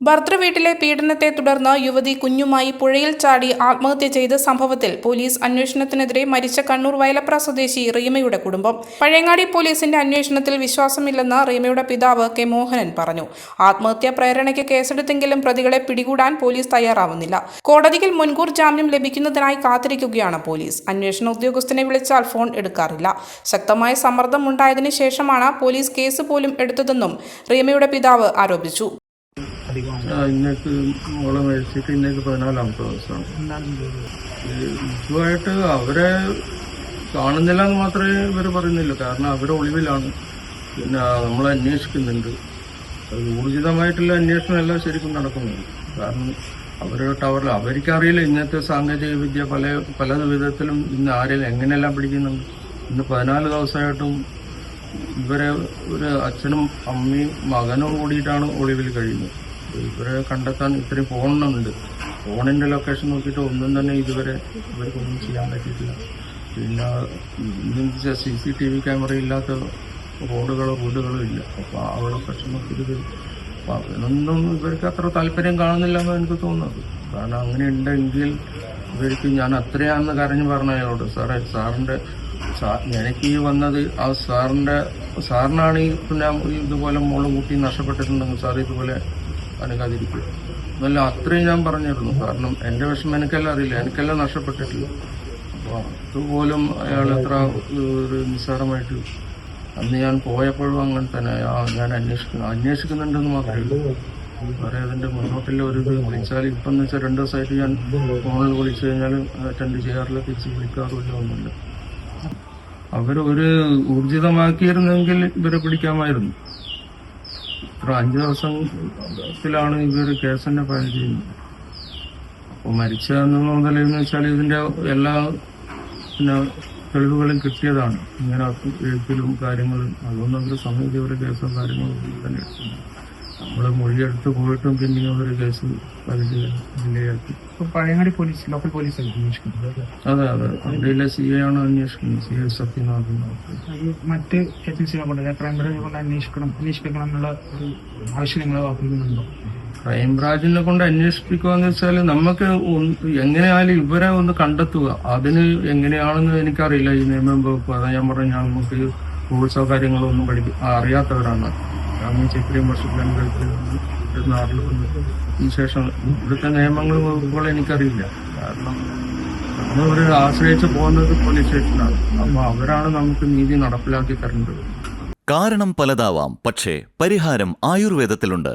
ഭർത്തൃവീട്ടിലെ പീഡനത്തെ തുടർന്ന് യുവതി കുഞ്ഞുമായി പുഴയിൽ ചാടി ആത്മഹത്യ ചെയ്ത സംഭവത്തിൽ പോലീസ് അന്വേഷണത്തിനെതിരെ മരിച്ച കണ്ണൂർ വയലപ്ര സ്വദേശി റീമയുടെ കുടുംബം. പഴയങ്ങാടി പോലീസിന്റെ അന്വേഷണത്തിൽ വിശ്വാസമില്ലെന്ന് റീമയുടെ പിതാവ് കെ മോഹനൻ പറഞ്ഞു. ആത്മഹത്യാ പ്രേരണയ്ക്ക് കേസെടുത്തെങ്കിലും പ്രതികളെ പിടികൂടാൻ പോലീസ് തയ്യാറാവുന്നില്ല. കോടതിയിൽ മുൻകൂർ ജാമ്യം ലഭിക്കുന്നതിനായി കാത്തിരിക്കുകയാണ് പോലീസ്. അന്വേഷണ ഉദ്യോഗസ്ഥനെ വിളിച്ചാൽ ഫോൺ എടുക്കാറില്ല. ശക്തമായ സമ്മർദ്ദം ഉണ്ടായതിനു ശേഷമാണ് പോലീസ് കേസ് പോലും എടുത്തതെന്നും റീമയുടെ പിതാവ് ആരോപിച്ചു. ഇന്നേക്ക് ഇന്നേക്ക് ഇതുമായിട്ട് അവരെ കാണുന്നില്ല എന്ന് മാത്രമേ ഇവർ പറയുന്നില്ല. കാരണം അവരെ ഒളിവിലാണ്. പിന്നെ നമ്മൾ അന്വേഷിക്കുന്നുണ്ട്. അത് ഊർജിതമായിട്ടുള്ള എല്ലാം ശരിക്കും നടക്കുന്നുണ്ട് കാരണം അവരുടെ ടവറിൽ അവർക്ക് അവർക്കറിയില്ല ഇന്നത്തെ സാങ്കേതിക വിദ്യ പല പല വിധത്തിലും ഇന്ന് ആരെയും എങ്ങനെയെല്ലാം പിടിക്കുന്നുണ്ട്. ഇന്ന് പതിനാല് ദിവസമായിട്ടും ഇവരെ ഒരു അച്ഛനും അമ്മയും മകനും കൂടിയിട്ടാണ് ഒളിവിൽ കഴിയുന്നത്. ഇവരെ കണ്ടെത്താൻ ഇത്രയും ഫോണുണ്ട് ഫോണിന്റെ ലൊക്കേഷൻ നോക്കിയിട്ട് ഒന്നും തന്നെ ഇതുവരെ ഇവർക്കൊന്നും ചെയ്യാൻ പറ്റിയിട്ടില്ല. പിന്നെ C C T V camera ഇല്ലാത്ത റോഡുകളോ വീടുകളോ ഇല്ല. അപ്പോൾ ആ ലൊക്കേഷൻ നോക്കിയിട്ട് അതിനൊന്നും ഇവർക്ക് അത്ര താല്പര്യം കാണുന്നില്ല എന്ന് എനിക്ക് തോന്നുന്നത്. കാരണം അങ്ങനെ ഉണ്ടെങ്കിൽ ഇവർക്ക് ഞാൻ അത്രയാണെന്ന് കരഞ്ഞു പറഞ്ഞ സാറേ സാറിന്റെ സാ- എനിക്ക് വന്നത് ആ സാറിന്റെ സാറിനാണ് ഈ പിന്നെ ഇതുപോലെ മോളും കൂട്ടി നഷ്ടപ്പെട്ടിട്ടുണ്ടെങ്കിൽ സാർ ഇതുപോലെ അനുകാതിരിക്കുക എന്നല്ല അത്രയും ഞാൻ പറഞ്ഞിരുന്നു. കാരണം എന്റെ വിഷമം എനിക്കെല്ലാം അറിയില്ല. എനിക്കെല്ലാം നഷ്ടപ്പെട്ടിട്ടില്ല. അപ്പോൾ അതുപോലും അയാൾ എത്ര ഒരു നിസ്സാരമായിട്ട് അന്ന് ഞാൻ പോയപ്പോഴും അങ്ങനെ തന്നെ ഞാൻ അന്വേഷിക്കുന്നു. അന്വേഷിക്കുന്നുണ്ടെന്ന് മാത്രമേ വേറെ അതിന്റെ മുന്നോട്ടുള്ള ഒരു ഇത് വിളിച്ചാൽ ഇപ്പം എന്ന് വെച്ചാൽ രണ്ട് ദിവസമായിട്ട് ഞാൻ ഫോണിൽ വിളിച്ചു കഴിഞ്ഞാൽ അറ്റൻഡ് ചെയ്യാറില്ല തിരിച്ച് വിളിക്കാറില്ല ഒന്നുമില്ല. അവർ ഒരു ഊർജിതമാക്കിയിരുന്നെങ്കിൽ ഇവരെ പിടിക്കാമായിരുന്നു. ഇത്ര അഞ്ചു ദിവസത്തിലാണ് ഇവർ കേസ് തന്നെ ഫയൽ ചെയ്യുന്നത്. അപ്പോൾ മരിച്ച മുതലെന്ന് വെച്ചാൽ ഇതിന്റെ എല്ലാ പിന്നെ തെളിവുകളും കിട്ടിയതാണ്. ഇങ്ങനെ എഴുത്തിലും കാര്യങ്ങളും അതുകൊണ്ട് അവർ സമയത്ത് ഇവരുടെ കേസും കാര്യങ്ങളും തന്നെ എടുത്തില്ല. നമ്മൾ മൊഴിയെടുത്ത് പോയിട്ടും പിന്നെ ഒരു കേസ് ജില്ലയാക്കി പഴയങ്ങാടി പോലീസ് ലോക്കൽ പോലീസ് അന്വേഷിക്കുന്നത്? അതെ അതെ ജില്ലയിലെ സി എ ആണ് അന്വേഷിക്കുന്നത്. സി എ സത്യനാഥൻ മറ്റ് ഏജൻസികളെ കൊണ്ട് ക്രൈംബ്രാഞ്ചിനെ കൊണ്ട് അന്വേഷിക്കണം അന്വേഷിപ്പിക്കണം എന്നുള്ള ഒരു ആവശ്യം നിങ്ങൾ വാക്കുന്നുണ്ടോ? ക്രൈംബ്രാഞ്ചിനെ കൊണ്ട് അന്വേഷിപ്പിക്കുകയെന്ന് വെച്ചാൽ നമുക്ക് എങ്ങനെയായാലും ഇവരെ ഒന്ന് കണ്ടെത്തുക. അതിന് എങ്ങനെയാണെന്ന് എനിക്കറിയില്ല. ഈ നിയമം വകുപ്പ് അതാ ഞാൻ പറഞ്ഞു നമുക്ക് റൂൾസോ കാര്യങ്ങളോ ഒന്നും പഠിക്കും അറിയാത്തവരാണ്. ഞാൻ ഇത്രയും വർഷത്തിലാണ് ഗൾഫിൽ നാട്ടിൽ വന്നിട്ട് ശേഷം ഇവിടുത്തെ നിയമങ്ങൾ ഇപ്പോൾ എനിക്കറിയില്ല. കാരണം നമ്മൾ ഒരു ആശ്രയിച്ച് പോകുന്നത് പോലീസ് സ്റ്റേഷനാണ് അപ്പൊ അവരാണ് നമുക്ക് നീതി നടപ്പിലാക്കി തരേണ്ടത്. കാരണം പലതാവാം പക്ഷേ പരിഹാരം ആയുർവേദത്തിലുണ്ട്.